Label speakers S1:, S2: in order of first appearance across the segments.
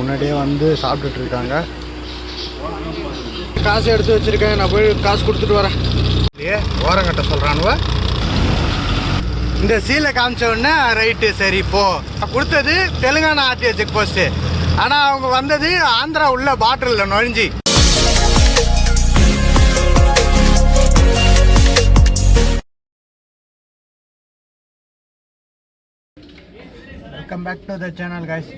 S1: முன்னாடியே வந்து சாப்பிட்டுட்டு இருக்காங்க காசு எடுத்து வச்சிருக்கேன். நான் போய் காசு கொடுத்துட்டு வரேன். ஏ ஓரங்கட்ட சொல்கிறானுவ இந்த சீலை காமிச்ச உடனே ரைட்டு சரி போ. கொடுத்தது தெலுங்கானா ஆர்டிஓ செக் போஸ்ட்டு ஆனால் அவங்க வந்தது ஆந்திரா உள்ள பாட்டிலில் நுழைஞ்சி. Welcome back to the channel guys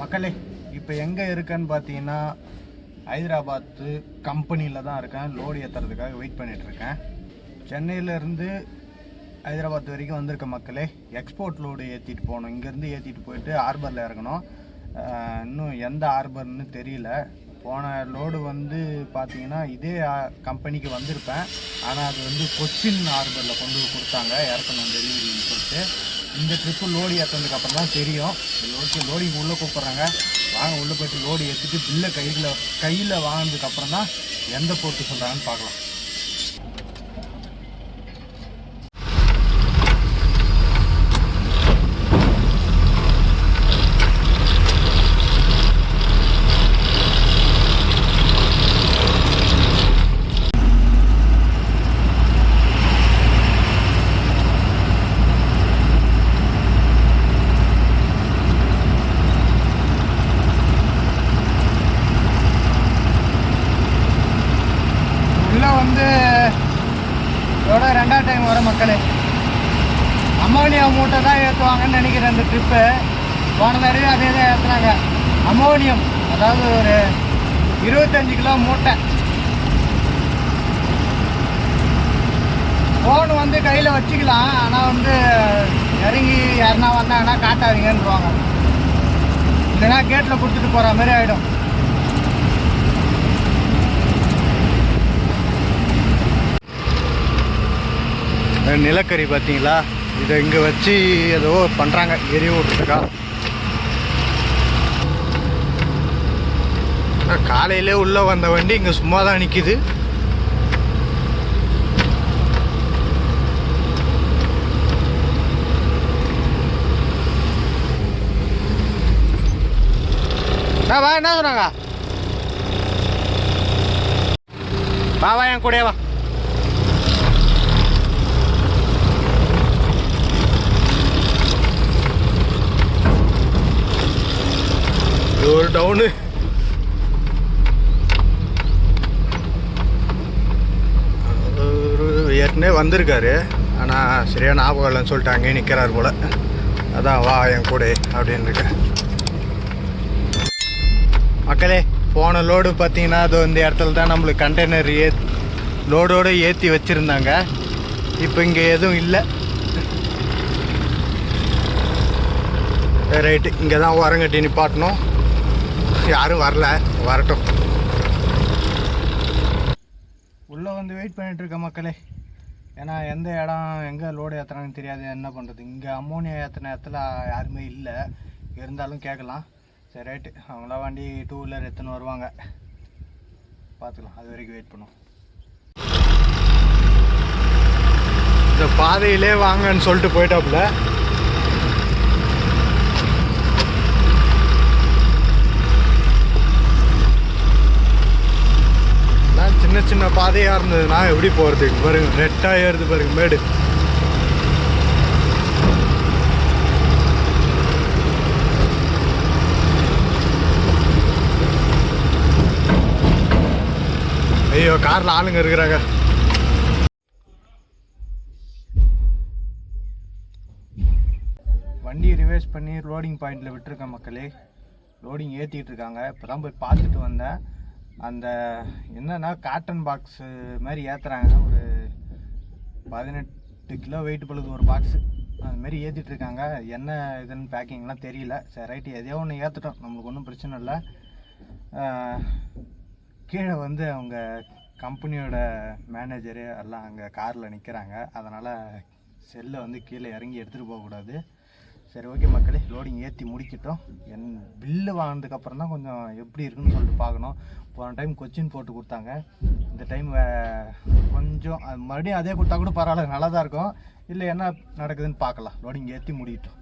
S1: மக்களே இப்போ எங்கே இருக்கேன்னு பார்த்தீங்கன்னா ஹைதராபாத்து கம்பெனியில் தான் இருக்கேன். லோடு ஏற்றுறதுக்காக வெயிட் பண்ணிகிட்ருக்கேன் இருக்கேன். சென்னையிலேருந்து ஹைதராபாத் வரைக்கும் வந்திருக்க மக்களே எக்ஸ்போர்ட் லோடு ஏற்றிட்டு போகணும். இங்கேருந்து ஏற்றிட்டு போயிட்டு ஹார்பரில் இறங்கணும். இன்னும் எந்த ஹார்பர்னு தெரியல. போன லோடு வந்து பார்த்தீங்கன்னா இதே கம்பெனிக்கு வந்திருப்பேன். ஆனால் அது வந்து கொச்சின் ஹார்பரில் கொண்டு கொடுத்தாங்க. இறக்கணும் டெலிவரின்னு சொல்லிட்டு. இந்த ட்ரிப்பு லோடு ஏற்றதுக்கு அப்புறம் தான் தெரியும் ஓகே லோடிங் உள்ளே கூப்பிட்றாங்க. வாங்க உள்ளே போயிட்டு லோடு ஏற்றிட்டு பில்லை கையில் கையில் வாங்கினதுக்கு அப்புறம் தான் எந்த போட்டு சொல்கிறாங்கன்னு பார்க்கலாம். இதெல்லாம் வந்து இதோட ரெண்டாவது டைம் வர மக்களே. அமோனியா மூட்டை தான் ஏற்றுவாங்கன்னு நினைக்கிறேன் அந்த ட்ரிப்பு போன தடவை அதே தான் ஏற்றுனாங்க அமோனியம் அதாவது ஒரு இருபத்தஞ்சு கிலோ மூட்டை. ஃபோன் வந்து கையில் வச்சுக்கலாம். ஆனால் வந்து இறங்கி யாருன்னா வந்தாங்கன்னா காட்டாதீங்கன்றுவாங்க இல்லைன்னா கேட்டில் கொடுத்துட்டு போகிற மாதிரி ஆகிடும் நிலக்கரி பார்த்தீங்களா? இதை இங்கே வச்சு ஏதோ பண்ணுறாங்க எரி விட்றதுக்கா காலையிலே உள்ளே வந்த வண்டி இங்கே சும்மா தான் நிற்கிது வா என்ன சொன்னாங்க? வா வா என் கூடயே வா. டவுனு. ஒரு ஏற்கனவே வந்திருக்காரு. ஆனால் சரியான ஞாபகம் இல்லைன்னு சொல்லிட்டு அங்கேயே நிற்கிறார் போல். அதான் வா என் கூட அப்படின்னு இருக்கேன் மக்களே போன லோடு பார்த்தீங்கன்னா அது இந்த இடத்துல தான் நம்மளுக்கு கண்டெய்னர் ஏ லோடோடு ஏற்றி வச்சுருந்தாங்க. இப்போ இங்கே எதுவும் இல்லை. ரைட்டு இங்கே தான் உரங்கட்டி நிப்பாட்டணும். யாரும் வரல வரட்டும். உள்ளே வந்து வெயிட் இருக்க மக்களே. ஏன்னா எந்த இடம் எங்கே லோடு ஏற்றுறாங்கன்னு தெரியாது. என்ன பண்ணுறது இங்கே அம்மோனியா ஏற்றின இடத்துல யாருமே இல்லை. இருந்தாலும் கேட்கலாம் சரி ரைட்டு அவங்களாம் வண்டி டூ வீலர் எடுத்துன்னு வருவாங்க. பார்த்துக்கலாம் அது வரைக்கும் வெயிட் பண்ணுவோம். இந்த பாதையிலே வாங்கன்னு சொல்லிட்டு போயிட்டாப்புல எல்லாம் சின்ன பாதையாக இருந்ததுன்னா எப்படி போகிறது பாருங்க நெட்டாக ஏறுது பாருங்க மேடு. ஐயோ காரில் ஆளுங்க இருக்கிறாங்க. வண்டி ரிவேஸ் பண்ணி லோடிங் பாயிண்டில் விட்டுருக்கேன் மக்களே. லோடிங் ஏற்றிட்டு இருக்காங்க. இப்போ தான் போய் பார்த்துட்டு வந்தேன். அந்த என்னன்னா காட்டன் பாக்ஸு மாதிரி ஏற்றுறாங்க ஒரு பதினெட்டு கிலோ வெயிட் பொழுது ஒரு பாக்ஸு அது மாதிரி ஏற்றிட்டு இருக்காங்க என்ன இதுன்னு பேக்கிங்லாம் தெரியல. சரி ரைட்டு எதையோ ஒன்று ஏற்றுட்டோம் நம்மளுக்கு ஒன்றும் பிரச்சனை இல்லை. கீழே வந்து அவங்க கம்பெனியோட மேனேஜரு எல்லாம் அங்கே காரில் நிற்கிறாங்க அதனால் செல்லை வந்து கீழே இறங்கி எடுத்துகிட்டு போகக்கூடாது. சரி ஓகே மக்களே லோடிங் ஏற்றி முடிக்கட்டும். என் பில்லு வாங்கினதுக்கப்புறம் தான் கொஞ்சம் எப்படி இருக்குன்னு சொல்லிட்டு பார்க்கணும். போன டைம் கொச்சின் போட்டு கொடுத்தாங்க. இந்த டைம் கொஞ்சம் அது மறுபடியும் அதே கொடுத்தா கூட பரவாயில்ல நல்லா தான் இருக்கும். இல்லை என்ன நடக்குதுன்னு பார்க்கலாம். லோடிங் ஏற்றி முடிக்கிட்டோம்.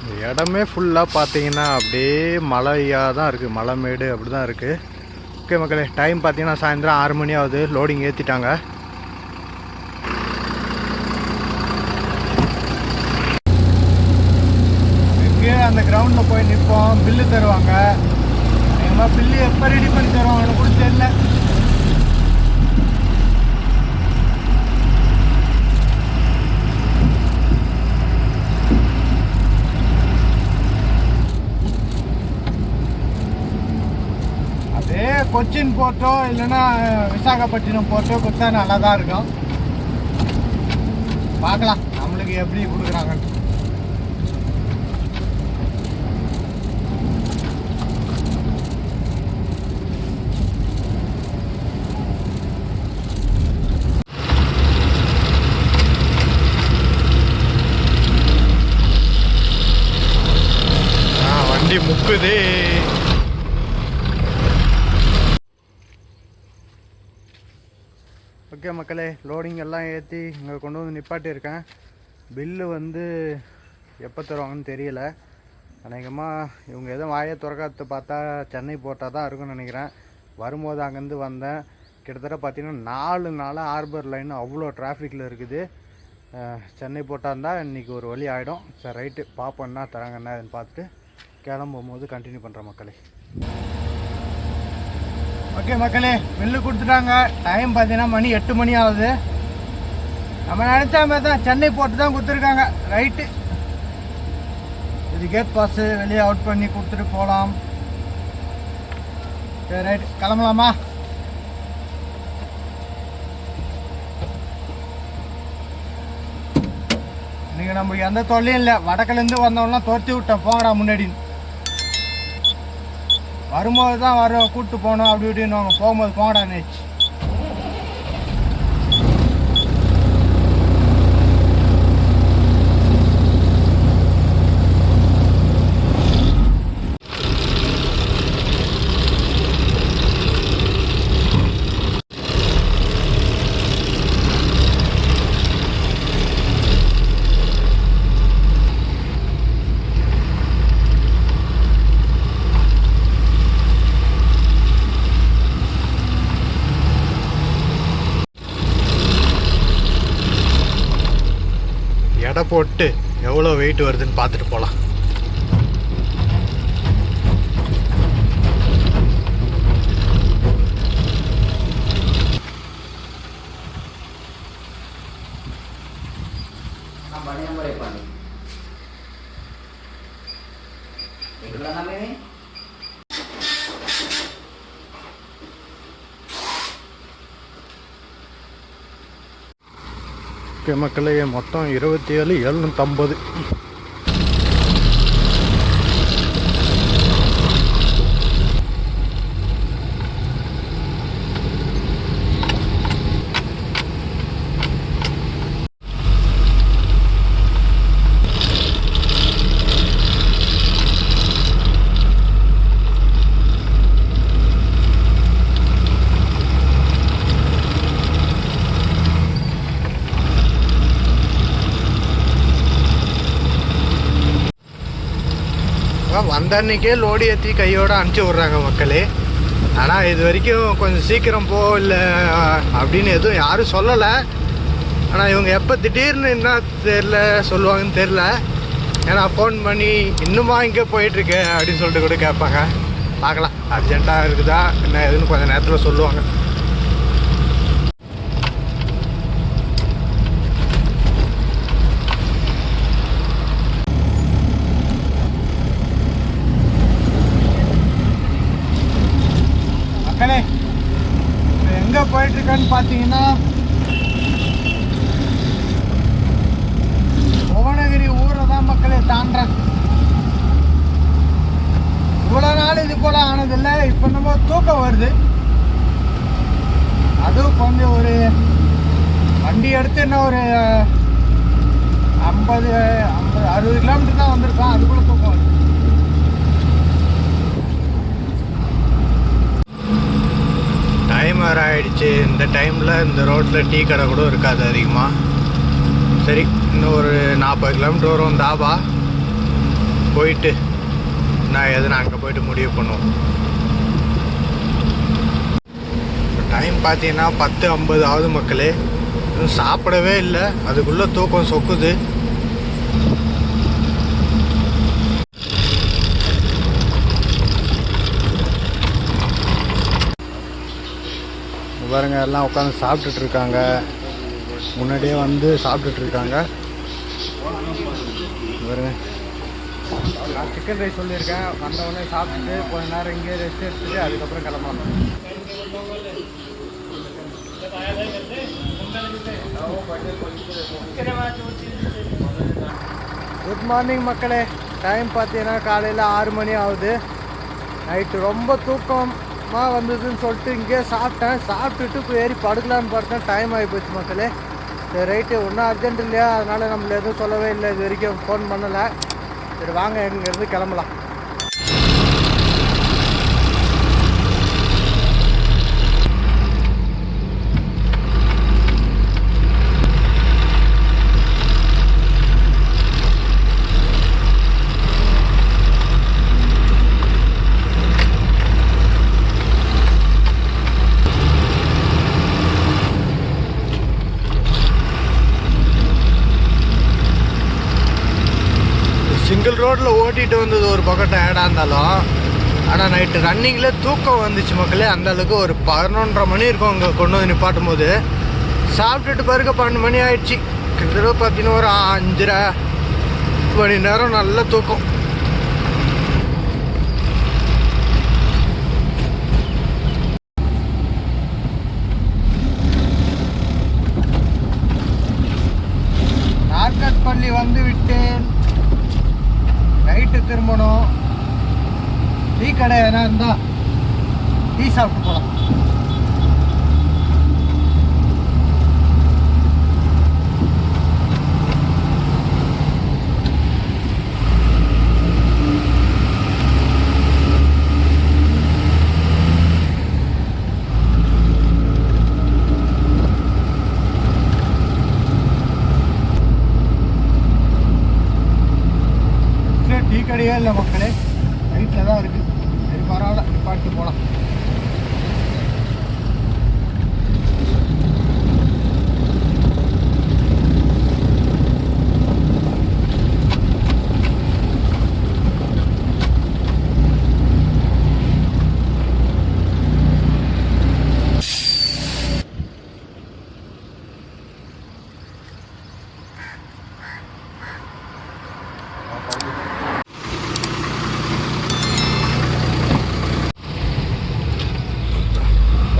S1: இந்த இடமே ஃபுல்லாக பார்த்தீங்கன்னா அப்படியே மலையாக தான் இருக்குது மலை மேடு அப்படி தான் இருக்குது ஓகே மக்களே டைம் பார்த்தீங்கன்னா சாயந்தரம் ஆறு மணி ஆகுது. லோடிங் ஏற்றிட்டாங்க எங்கே அந்த கிரவுண்டில் போய் நிற்போம் பில்லு தருவாங்க இப்போ ரெடி பண்ணி தரோம் கூட தெரியல அதே கொச்சின் போர்ட்டோ இல்லைன்னா விசாகப்பட்டினம் போர்ட்டோ கொடுத்தா நல்லா தான் இருக்கும். பார்க்கலாம் நம்மளுக்கு எப்படி கொடுக்குறாங்கன்னு. முக்குது. ஓகே மக்களே லோடிங் எல்லாம் ஏற்றி இங்கே கொண்டு வந்து நிப்பாட்டியிருக்கேன் பில்லு வந்து எப்போ தருவாங்கன்னு தெரியல. அநேகமாக இவங்க எதுவும் வாயை திறக்காத பார்த்தா சென்னை போட்டால் தான் இருக்கும்னு நினைக்கிறேன். வரும்போது அங்கேருந்து வந்தேன். கிட்டத்தட்ட பார்த்திங்கன்னா நாலு நாளாக ஹார்பர் லைன் அவ்வளோ டிராஃபிக்கில் இருக்குது. சென்னை போட்டா இருந்தால் இன்றைக்கி ஒரு வழி ஆகிடும் சரி ரைட்டு பார்ப்போம் என்ன தராங்க என்ன பார்த்துட்டு. கிளம்பும் போது கண்டினியூ பண்ணுற மக்களே. ஓகே மக்களே பில்லு கொடுத்துட்டாங்க. டைம் பார்த்தீங்கன்னா மணி எட்டு மணி ஆகுது. நம்ம நினச்ச மாதிரி தான் சென்னை போட்டு தான் கொடுத்துருக்காங்க. ரைட்டு இது கேட் பாஸு வெளியே அவுட் பண்ணி கொடுத்துட்டு போகலாம். சரி ரைட் கிளம்பலாமா? இன்றைக்கி நம்மளுக்கு எந்த தொல்லையும் இல்லை. வடக்குலேருந்து வந்தவொன்னா தோர்த்தி விட்டேன். போங்கடா முன்னாடி வரும்போது தான் வரும் கூப்பிட்டு போகணும் அப்படி இப்படின்னு அவங்க போகும்போது போங்கடா எடை போட்டு எவ்வளோ வெயிட் வருதுன்னு பார்த்துட்டு போகலாம் ஓகே மக்களே மொத்தம் இருபத்தி ஏழு எழுநூற்றம்பது வந்த அன்னைக்கே லோடி ஏற்றி கையோடு அனுப்பிச்சி விட்றாங்க மக்களே. ஆனால் இது வரைக்கும் கொஞ்சம் சீக்கிரம் போ இல்லை அப்படின்னு எதுவும் யாரும் சொல்லலை. ஆனால் இவங்க எப்போ திடீர்னு என்ன தெரில சொல்லுவாங்கன்னு தெரில ஏன்னா ஃபோன் பண்ணி இன்னுமா இங்கே போயிட்டுருக்கு அப்படின்னு சொல்லிட்டு கூட கேட்பாங்க. பார்க்கலாம் அர்ஜெண்ட்டாக இருக்குதா என்ன ஏதுன்னு கொஞ்சம் நேரத்தில் சொல்லுவாங்க. மக்களே இப்போ எங்கே போயிட்டுருக்கேன்னு பார்த்தீங்கன்னா புவனகிரி ஊரை தான் மக்களே தாண்டேன் இவ்வளோ நாள் இது போல் ஆனதில்லை இப்போ நம்ம தூக்கம் வருது. அதுவும் கொஞ்சம் ஒரு வண்டி எடுத்து என்ன ஒரு ஐம்பது ஐம்பது அறுபது கிலோமீட்டர் தான் வந்திருக்கோம் அதுக்குள்ளே தூக்கம் வருது. ஆகிடுச்சு இந்த டைமில் இந்த ரோட்டில் டீ கடை கூட இருக்காது அதிகமாக சரி இன்னும் ஒரு நாற்பது கிலோமீட்டர் வரும். தாபா போயிட்டு நான் எதுனா அங்கே போயிட்டு முடிவு பண்ணுவோம். டைம் பார்த்தீங்கன்னா பத்து ஐம்பது ஆகுது மக்களே. இன்னும் சாப்பிடவே இல்லை. அதுக்குள்ளே தூக்கம் சொக்குது. இங்க பாருங்க எல்லாம் உட்காந்து சாப்பிட்டுட்டு இருக்காங்க. முன்னாடியே வந்து சாப்பிட்டுட்டு இருக்காங்க. பாருங்க. நான் சிக்கன் ரைஸ் சொல்லியிருக்கேன். வந்தவொடனே சாப்பிட்டுட்டு கொஞ்ச நேரம் இங்கேயே ரெஸ்ட் எடுத்துட்டு அதுக்கப்புறம் கிளம்பலாம். குட் மார்னிங் மக்களே. டைம் பார்த்தீங்கன்னா காலையில் ஆறு மணி ஆகுது. நைட்டு ரொம்ப தூக்கம். மா வந்ததுன்னு சொல்லிட்டு இங்கேயே சாப்பிட்டேன். சாப்பிட்டுட்டு போய் ஏறி படுக்கலான்னு பார்த்தேன். டைம் ஆகி போச்சு மக்களே. சரி ரைட்டு ஒன்றும் அர்ஜென்ட் இல்லையா? அதனால் நம்மள எதுவும் சொல்லவே இல்லை. இது வரைக்கும் ஃபோன் பண்ணலை. சரி வாங்க இங்கேருந்து கிளம்பலாம். சிங்கிள் ரோட்டில் ஓட்டிகிட்டு வந்தது ஒரு பக்கம் டயர்டாக இருந்தாலும் ஆனால் நைட்டு ரன்னிங்கில் தூக்கம் வந்துச்சு மக்களே. அந்த அளவுக்கு ஒரு பதினொன்றரை மணி இருக்கும் அங்கே கொண்டு வந்து நிப்பாட்டும் போது சாப்பிட்டுட்டு பிறகு பன்னெண்டு மணி ஆயிடுச்சு. கிட்டத்தட்ட பார்த்தீங்கன்னா ஒரு அஞ்சரை மணி நேரம் நல்ல தூக்கம் நார்கட் பள்ளி வந்து விட்டேன் நைட்டு திரும்பணும். டீ கடை எதனா இருந்தா டீ சாப்பிட்டு போகலாம் சரி டீ கடையே இல்லை மக்களே நைட்டில் தான் இருக்குது சரி பரவாயில்ல பாட்டு போகலாம்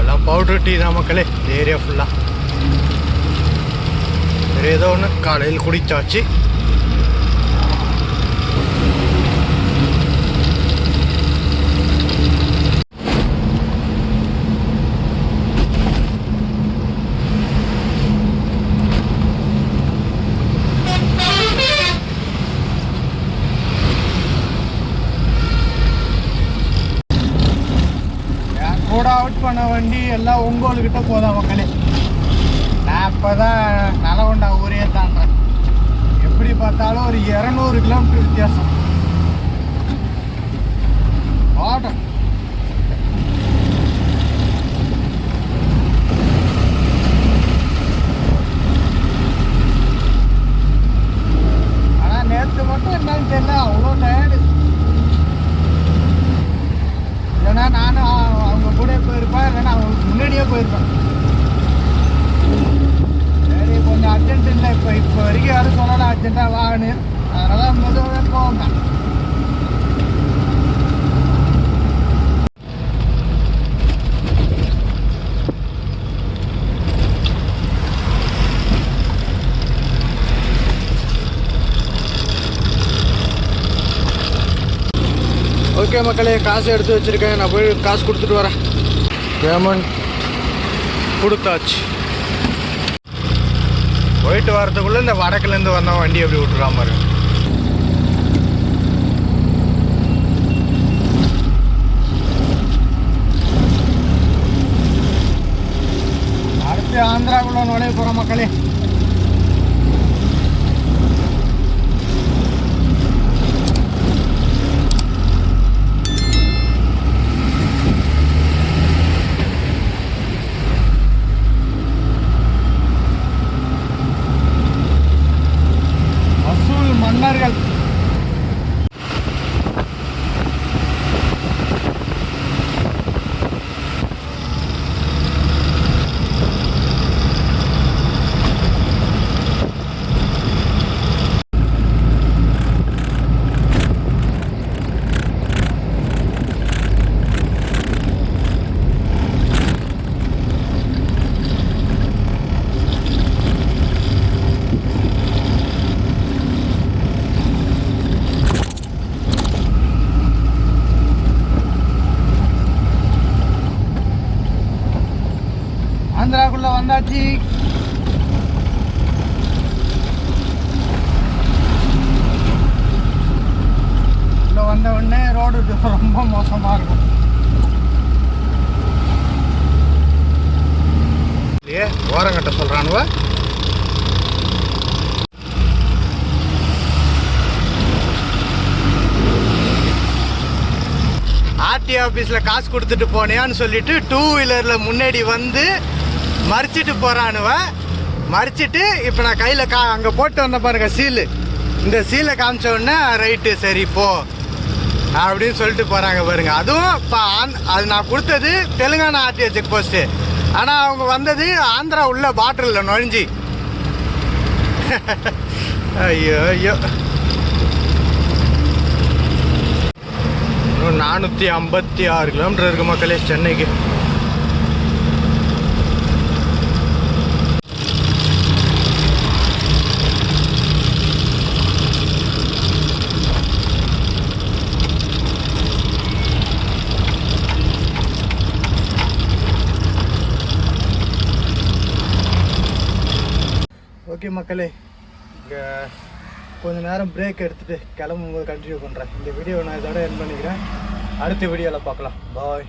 S1: எல்லாம் பவுடர் டீ தான் மக்களே. ஏரியா ஃபுல்லாக சரி ஏதோ ஒன்று காலையில் குடித்தாச்சு என் கூட அவுட் பண்ண வண்டி எல்லாம் உங்கள்கிட்ட போதா மக்களே? நான் இப்போ தான் நலகொண்டா ஊரே தாண்டேன் எப்படி பார்த்தாலும் ஒரு இரநூறு கிலோமீட்டர் வித்தியாசம். ஓட்டம் ஆனால் நேற்று மட்டும் என்னன்னு தெரியல அவ்வளோ டயர்டு இல்லைன்னா நானும் கூட போயிருப்பேன் இல்லைன்னா அவங்களுக்கு முன்னாடியே போயிருப்பான் சரி கொஞ்சம் அர்ஜென்ட் இல்லை இப்போ இப்போ வரைக்கும் யாரும் சொல்லலாம் அர்ஜென்ட்டாக வான்னு அதனால மெதுவாகவே போவாங்க ஓகே மக்களே காசு எடுத்து வச்சிருக்கேன். நான் போய் காசு கொடுத்துட்டு வரேன். பேமெண்ட் கொடுத்தாச்சு. போயிட்டு வரதுக்குள்ளே இந்த வடக்குலேருந்து வந்தவன் வண்டி எப்படி விட்டுறாம பாருங்க அடுத்து ஆந்திராக்குள்ள நுழைய போகிற மக்களே. ஊருக்குள்ளே வந்தாச்சு. உள்ளே வந்த உடனே ரோடு ரொம்ப மோசமா இருக்கும். ஓரங்கட்ட சொல்றானுவ? ஆர்டிஓ ஆபீஸ்ல காசு கொடுத்துட்டு போனியான்னு சொல்லிட்டு டூ வீலர்ல முன்னாடி வந்து மறிச்சிட்டு போகிறானுவ மறிச்சிட்டு இப்போ நான் கையில் கா அங்கே போட்டு வந்த பாருங்க சீலு. இந்த சீலை காமிச்ச உடனே ரைட்டு சரி போ. அப்படின்னு சொல்லிட்டு போகிறாங்க பாருங்க. அதுவும் இப்போ அது நான் கொடுத்தது தெலுங்கானா ஆர்டிஓ செக் போஸ்ட்டு ஆனால் அவங்க வந்தது ஆந்திரா உள்ள பாட்டிலில் நுழைஞ்சி. ஐயோ ஐயோ. நானூற்றி ஐம்பத்தி ஆறு கிலோமீட்டர் இருக்கு மக்களே சென்னைக்கு ஓகே மக்களே இங்கே கொஞ்ச நேரம் பிரேக் எடுத்துகிட்டு கிளம்பும்போது கண்டினியூ பண்ணுறேன் இந்த வீடியோ நான் இதோட என் பண்ணிக்கிறேன். அடுத்த வீடியோவில் பார்க்கலாம். பாய்